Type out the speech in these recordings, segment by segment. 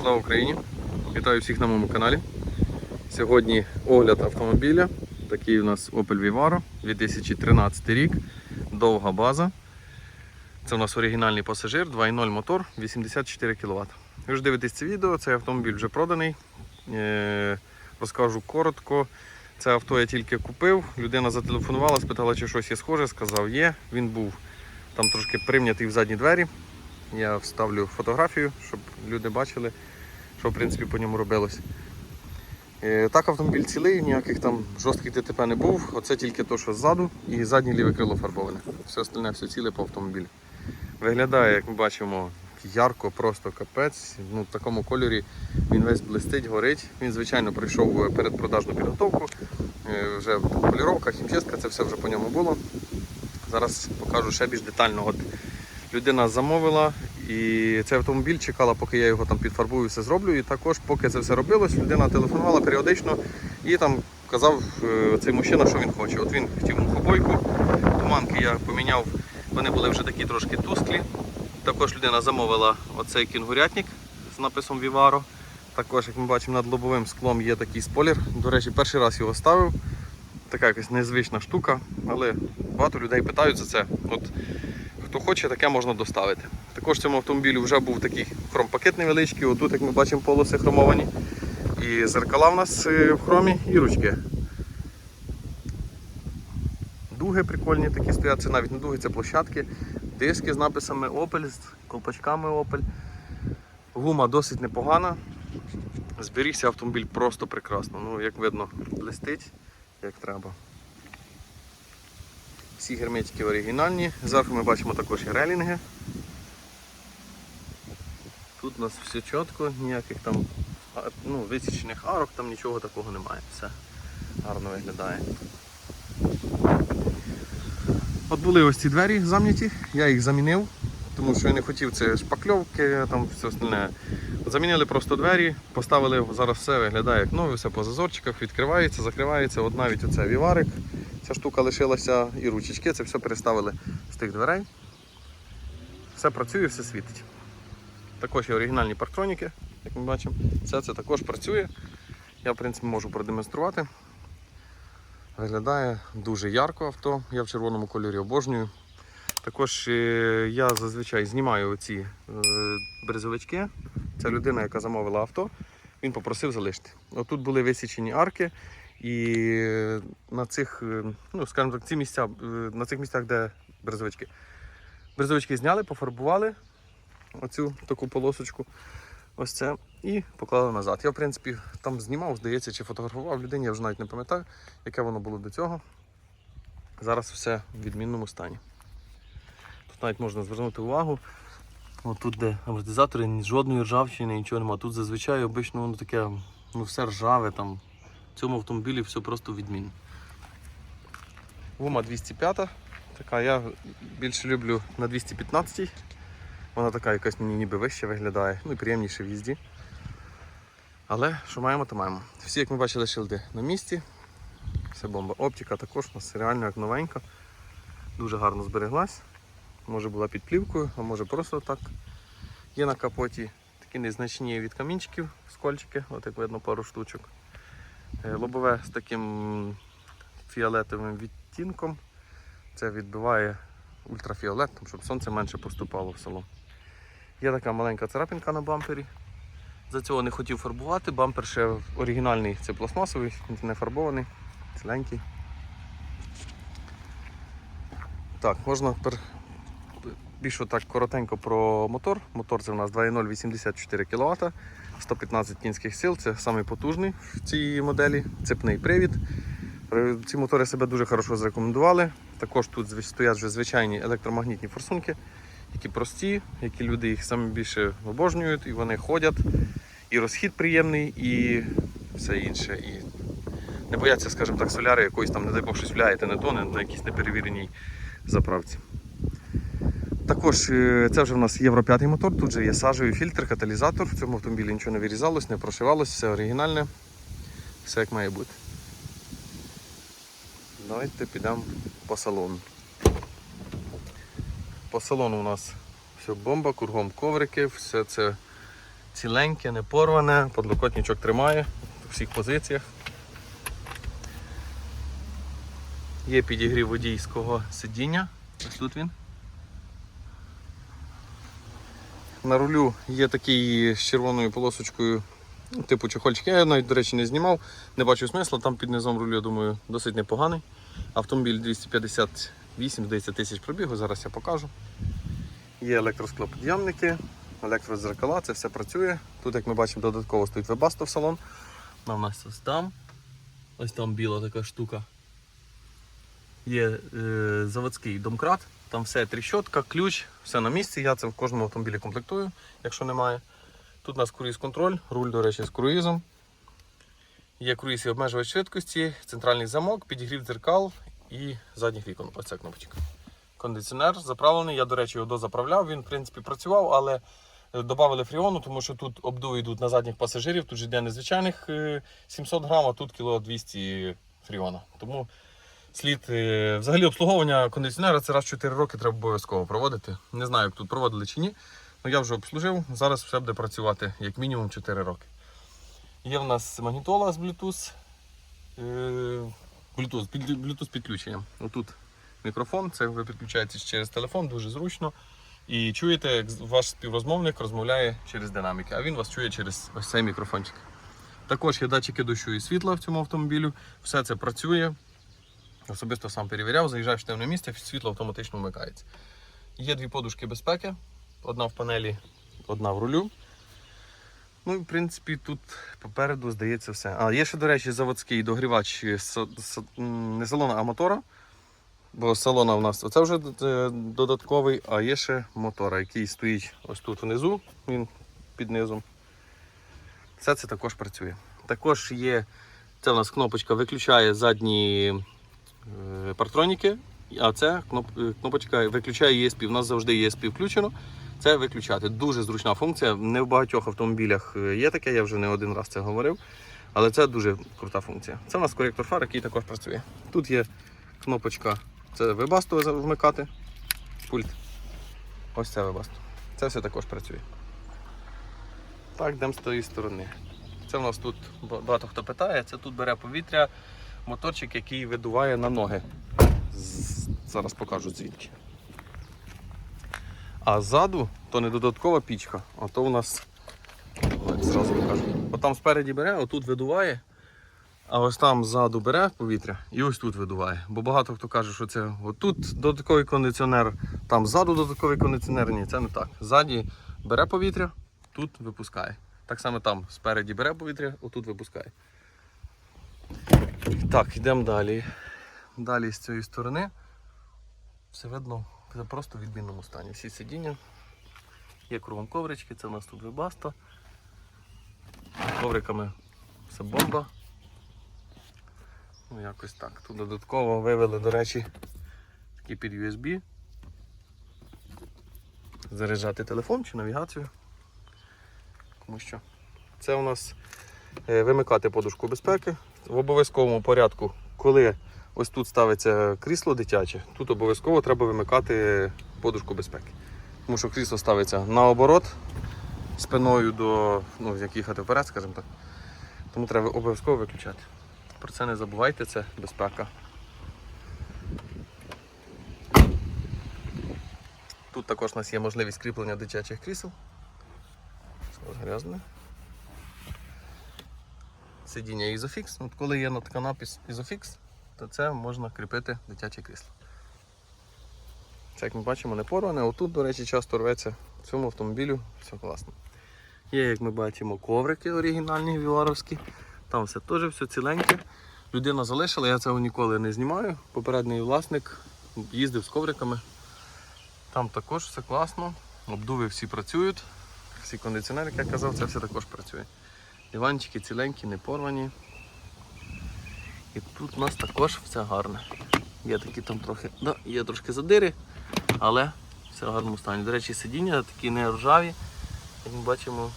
Слава Україні! Вітаю всіх на моєму каналі. Сьогодні огляд автомобіля. Такий у нас Opel Vivaro 2013 рік. Довга база. Це у нас оригінальний пасажир, 2.0 мотор, 84 кВт. Ви ж дивитесь це відео, цей автомобіль вже проданий. Е, Розкажу коротко. Це авто я тільки купив. Людина зателефонувала, спитала, чи щось є схоже. Сказав, є. Він був там трошки прим'ятий в задні двері. Я вставлю фотографію, щоб люди бачили, що в принципі по ньому робилось. Е, Так, автомобіль цілий, ніяких там жорстких ДТП не був. Оце тільки то, що ззаду, і заднє ліве крило фарбоване. Все остальне все ціле по автомобілю. Виглядає, як ми бачимо, ярко, просто капець. Ну, в такому кольорі він весь блистить, горить. Він, звичайно, пройшов передпродажну підготовку. Е, Вже поліровка, хімчистка, це все вже по ньому було. Зараз покажу ще більш детально. От людина замовила і цей автомобіль чекала, поки я його там підфарбую, все зроблю. І також, поки це все робилось, людина телефонувала періодично і там казав е, цей мужчина, що він хоче. От він хотів мухобойку, туманки я поміняв, вони були вже такі трошки тусклі. Також людина замовила оцей кінгурятник з написом Vivaro. Також, як ми бачимо, над лобовим склом є такий спойлер. До речі, перший раз його ставив. Така якась незвична штука, але багато людей питають за це. От Хто хоче, таке можна доставити. Також в цьому автомобілі вже був такий хромпакет невеличкий. Отут, як ми бачимо, полоси хромовані. І зеркала в нас е, в хромі, і ручки. Дуги прикольні такі стоять, це навіть не дуги, це площадки. Диски з написами Opel, з колпачками Opel. Гума досить непогана. Зберігся автомобіль просто прекрасно. Ну, як видно, блистить, як треба. Всі герметики оригінальні. Зверху ми бачимо також і релінги. Тут у нас все чітко, ніяких там ну, висічених арок, там нічого такого немає. Все гарно виглядає. От були ось ці двері зам'яті, я їх замінив, тому що я не хотів це шпакльовки, там все остальне. Замінили просто двері, поставили, зараз все виглядає як нове, все по зазорчиках, відкривається, закривається. От навіть оце віварик, ця штука лишилася і ручечки, це все переставили з тих дверей. Все працює, все світить. Також є оригінальні парктроніки, як ми бачимо. Все це також працює. Я в принципі можу продемонструвати. Виглядає дуже ярко авто, я в червоному кольорі обожнюю. Також е, я зазвичай знімаю оці е, бризовички. Це людина, яка замовила авто, він попросив залишити. Отут були висічені арки, і на цих, е, ну скажімо так, ці місця, е, на цих місцях, де бризовички. Бризовички зняли, пофарбували оцю таку полосочку. Ось це. І поклали назад. Я, в принципі, там знімав, здається, чи фотографував людині, я вже навіть не пам'ятаю, яке воно було до цього. Зараз все в відмінному стані. Тут навіть можна звернути увагу. От тут, де амортизатори, жодної ржавчини, нічого немає. Тут зазвичай обично воно таке, ну все ржаве там. В цьому автомобілі все просто відмінно. Гума 205, така я більше люблю на 215. Вона така якась мені ніби вище виглядає, ну і приємніше в їзді. Але що маємо, то маємо. Всі, як ми бачили, шилди на місці. Все бомба. Оптика також у нас реально як новенька. Дуже гарно збереглась. Може була під плівкою, а може просто так. Є на капоті такі незначні від камінчиків скольчики, от як видно пару штучок. Е, Лобове з таким фіолетовим відтінком. Це відбиває ультрафіолет, щоб сонце менше поступало в салон. Є така маленька царапинка на бампері. За цього не хотів фарбувати. Бампер ще оригінальний, це пластмасовий, не фарбований, ціленький. Так, можна більше так коротенько про мотор. Мотор це у нас 2.0 84 кВт, 115 кінських сил, це самий потужний в цій моделі, цепний привід. Е, Ці мотори себе дуже хорошо зарекомендували. Також тут стоять вже звичайні електромагнітні форсунки, які прості, які люди їх саме більше обожнюють, і вони ходять. І розхід приємний, і все інше. І не бояться, скажімо так, соляри якоїсь там, не дай Бог, щось вляєте не то, не на якійсь неперевіреній заправці. Також е, це вже в нас Євро 5 мотор, тут же є сажевий фільтр, каталізатор. В цьому автомобілі нічого не вирізалось, не прошивалось, все оригінальне, все як має бути. Давайте підемо по салону. По салону у нас все бомба, кругом коврики, все це ціленьке, не порване, подлокотничок тримає у всіх позиціях. Є підігрів водійського сидіння. Ось тут він. На рулю є такий з червоною полосочкою, типу чохольчик. Я навіть, до речі, не знімав, не бачу смисла. Там під низом рулю, я думаю, досить непоганий. Автомобіль 258 здається, тисяч пробігу, зараз я покажу. Є електросклоподйомники, електрозеркала, це все працює. Тут, як ми бачимо, додатково стоїть вебасто в салон. В нас ось там. Ось там біла така штука. Є е, заводський домкрат, там все тріщотка, ключ, все на місці. Я це в кожному автомобілі комплектую, якщо немає. Тут у нас круїз-контроль, руль, до речі, з круїзом. Є круїз і обмежувач швидкості, центральний замок, підігрів дзеркал і задніх вікон. Ось кнопочка. Кондиціонер заправлений. Я, до речі, його дозаправляв. Він, в принципі, працював, але додали фріону, тому що тут обдуви йдуть на задніх пасажирів. Тут же йде незвичайних е, 700 грам, а тут кіло 200 фріона. Тому слід е, взагалі обслуговування кондиціонера це раз в 4 роки треба обов'язково проводити. Не знаю, як тут проводили чи ні. але я вже обслужив. Зараз все буде працювати як мінімум 4 роки. Є в нас магнітола з Bluetooth. е, Bluetooth, Bluetooth підключенням. Отут мікрофон, це ви підключаєтесь через телефон, дуже зручно. І чуєте, як ваш співрозмовник розмовляє через динаміки, а він вас чує через ось цей мікрофончик. Також є датчики дощу і світла в цьому автомобілю. Все це працює. Особисто сам перевіряв, заїжджаєш в темне місце, світло автоматично вмикається. Є дві подушки безпеки, одна в панелі, одна в рулю. Ну і в принципі тут попереду здається все. А є ще, до речі, заводський догрівач е, не салона, а мотора. Бо салона в нас оце вже е, додатковий, а є ще мотора, який стоїть ось тут внизу, він під низом. Все це також працює. Також є, це в нас кнопочка виключає задні е, партроніки, а це е, кнопочка виключає ESP. У нас завжди ESP включено. Це виключати. Дуже зручна функція. Не в багатьох автомобілях е, є таке, я вже не один раз це говорив. Але це дуже крута функція. Це у нас коректор фар, який також працює. Тут є кнопочка, це вебасту вмикати. Пульт. Ось це вебасту. Це все також працює. Так, йдемо з тої сторони. Це в нас тут багато хто питає, це тут бере повітря, моторчик, який видуває на ноги. Зараз покажу звідки. А ззаду то не додаткова пічка, а то у нас. Ой, Зразу покажу. От там спереді бере, отут видуває, а ось там ззаду бере повітря і ось тут видуває. Бо багато хто каже, що це отут додатковий кондиціонер, там ззаду додатковий кондиціонер. Ні, це не так. Ззаді бере повітря, тут випускає. Так само там спереді бере повітря, отут випускає. Так, йдемо далі. Далі з цієї сторони. Все видно, це просто в відмінному стані. Всі сидіння. Є кругом коврички, це у нас тут вебаста. Ковриками все бомба. Ну, якось так. Тут додатково вивели, до речі, такі під USB. Заряджати телефон чи навігацію. Тому що це у нас е, вимикати подушку безпеки в обов'язковому порядку, коли ось тут ставиться крісло дитяче, тут обов'язково треба вимикати подушку безпеки. Тому що крісло ставиться наоборот, спиною до ну, як їхати вперед, скажімо так. Тому треба обов'язково виключати. Про це не забувайте, це безпека. Тут також у нас є можливість кріплення дитячих крісел. Грязне. Сидіння Isofix. От коли є така напис Isofix, то це можна кріпити дитяче крісло. Це, як ми бачимо, не порване. Отут, до речі, часто рветься в цьому автомобілю, все класно. Є, як ми бачимо, коврики оригінальні віваровські. Там все теж все ціленьке. Людина залишила, я цього ніколи не знімаю. Попередній власник їздив з ковриками. Там також все класно. Обдуви всі працюють. Всі кондиціонери, як я казав, це все також працює. Диванчики ціленькі, не порвані. І тут у нас також все гарне. Є такі там трохи, да, є трошки задири, але все в гарному стані. До речі, сидіння такі не ржаві. Як ми бачимо,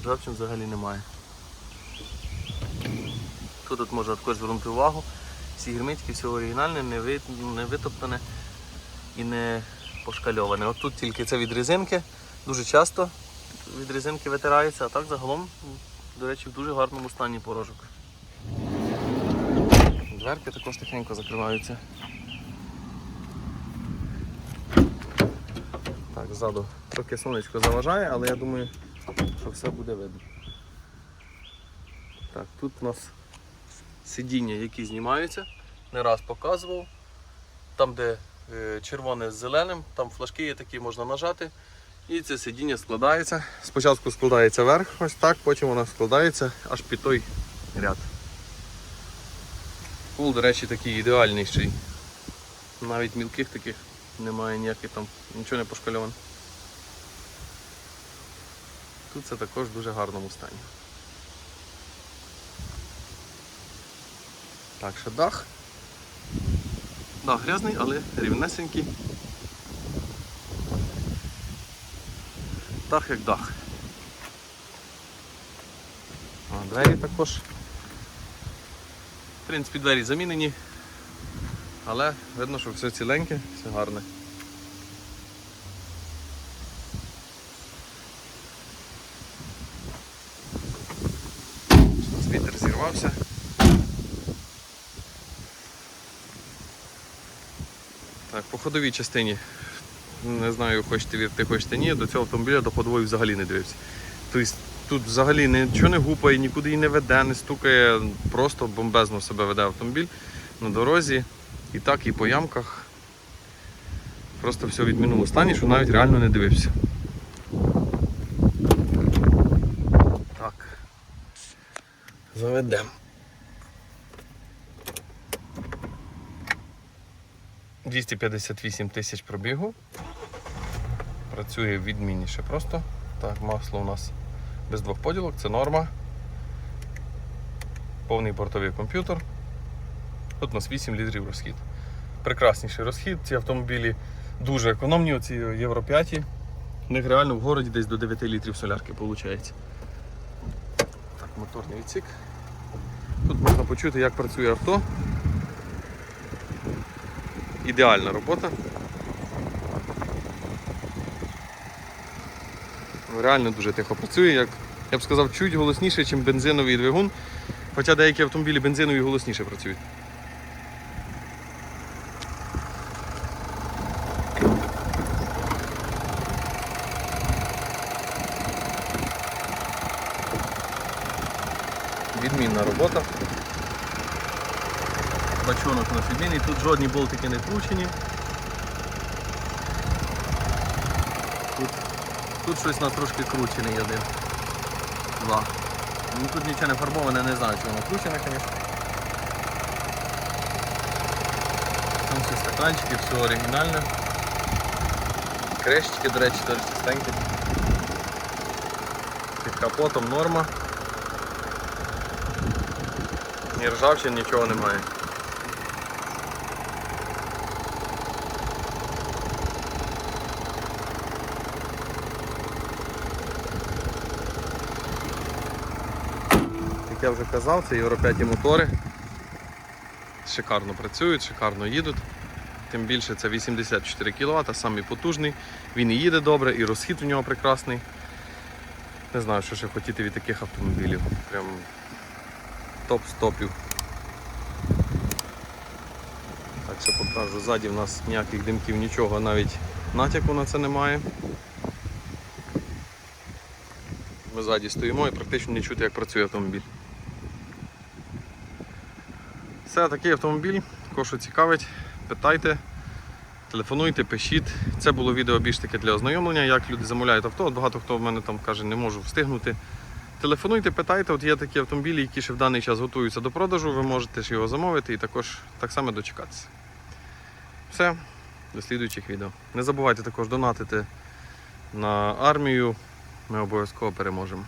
ржавчин взагалі немає. Тут от можна також звернути увагу. Всі герметики, все оригінальне, не, ви, не витоптане і не пошкальоване. От тут тільки це від резинки. Дуже часто від резинки витирається, а так загалом, до речі, в дуже гарному стані порожок. Дверки також тихенько закриваються. Так, ззаду трохи сонечко заважає, але я думаю, що все буде видно. Так, тут у нас сидіння, які знімаються. Не раз показував. Там, де е, червоне з зеленим, там флажки є такі, можна нажати. І це сидіння складається. Спочатку складається верх, ось так, потім воно складається аж під той ряд. Пул, до речі, такий ідеальний ще. Навіть мілких таких немає ніяких там, нічого не пошкальовано. Тут це також в дуже гарному стані. Так, ще дах. Дах грязний, але рівнесенький. Дах як дах. А, двері також. В принципі, двері замінені, але видно, що все ціленьке, все гарне. Вітер зірвався. Так, по ходовій частині. Не знаю, хочете вірити, хочете ні. До цього автомобіля до ходової взагалі не дивився. Тобто тут взагалі нічого не гупає, нікуди її не веде, не стукає, просто бомбезно себе веде автомобіль на дорозі. І так, і по ямках. Просто все в відмінному стані, що навіть реально не дивився. Так. Заведемо. 258 тисяч пробігу. Працює відмінніше просто. Так, масло у нас без двох поділок, це норма. Повний бортовий комп'ютер. Тут у нас 8 літрів розхід. Прекрасніший розхід. Ці автомобілі дуже економні, оці Євро 5. У них реально в городі десь до 9 літрів солярки виходить. Так, моторний відсік. Тут можна почути, як працює авто. Ідеальна робота. Реально дуже тихо працює, як я б сказав, чуть голосніше, ніж бензиновий двигун. Хоча деякі автомобілі бензинові голосніше працюють. Відмінна робота. Бачонок у нас відмінний, тут жодні болтики не вкручені. Тут щось у нас трошки кручений один. Два. Ну тут нічого не фарбоване, не знаю, чи воно кручене, звісно. Там всі стаканчики, все оригінальне. Крещики, до речі, теж чистенькі. Під капотом норма. Ні ржавчин, нічого немає. Як я вже казав, це Євро 5 мотори. Шикарно працюють, шикарно їдуть. Тим більше це 84 кВт, самий потужний. Він і їде добре, і розхід у нього прекрасний. Не знаю, що ще хотіти від таких автомобілів. Прям топ з топів. Так що покажу, ззаді в нас ніяких димків, нічого, навіть натяку на це немає. Ми ззаді стоїмо і практично не чути, як працює автомобіль. Все, такий автомобіль, кого цікавить, питайте, телефонуйте, пишіть. Це було відео більш таке для ознайомлення, як люди замовляють авто. Багато хто в мене там каже, не можу встигнути. Телефонуйте, питайте, от є такі автомобілі, які ще в даний час готуються до продажу, ви можете ж його замовити і також так само дочекатися. Все, до слідуючих відео. Не забувайте також донатити на армію. Ми обов'язково переможемо.